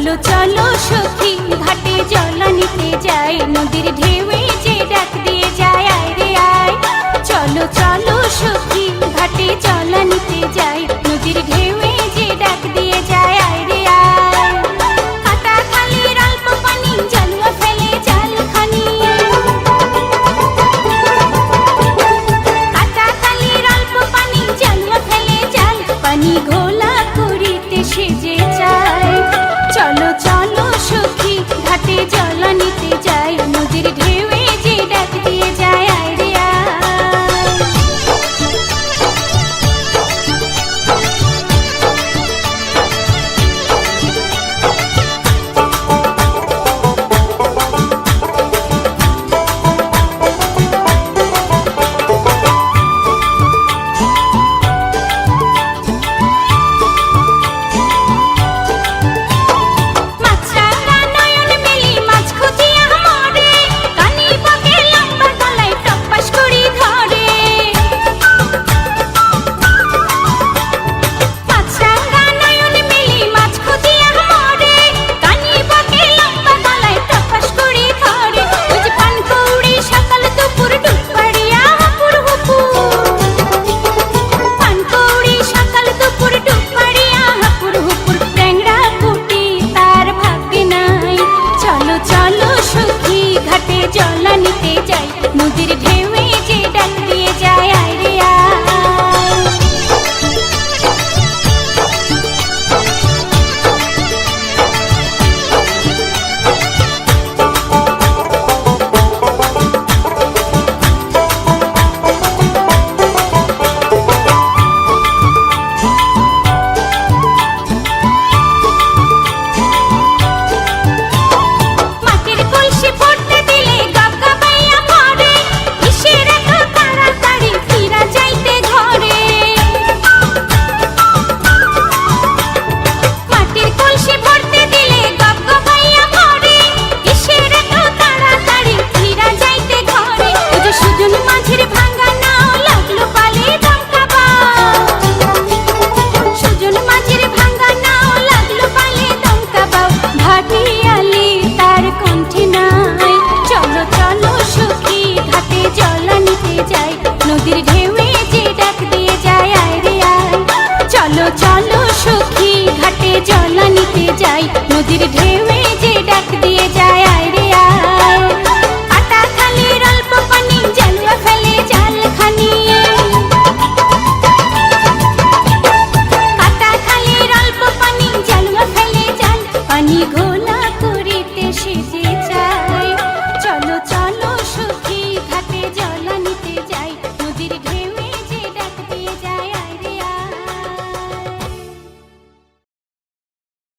চলো চলো সখী, ঘাটে জল নিতে যাই। নদীর ঢেউয়ে যে ডাক দিয়ে যায়, আয় রে আয়। চলো চলো সখী, ঘাটে জল নিতে যাই। নদীর ঢেউয়ে যে ডাক দিয়ে যায়, আয় রে আয়। কাটা খালি অল্প পানি, জলুয়া ফেলে জাল খানি। কাটা খালি অল্প পানি, জলুয়া ফেলে জাল পানি did it him. you ego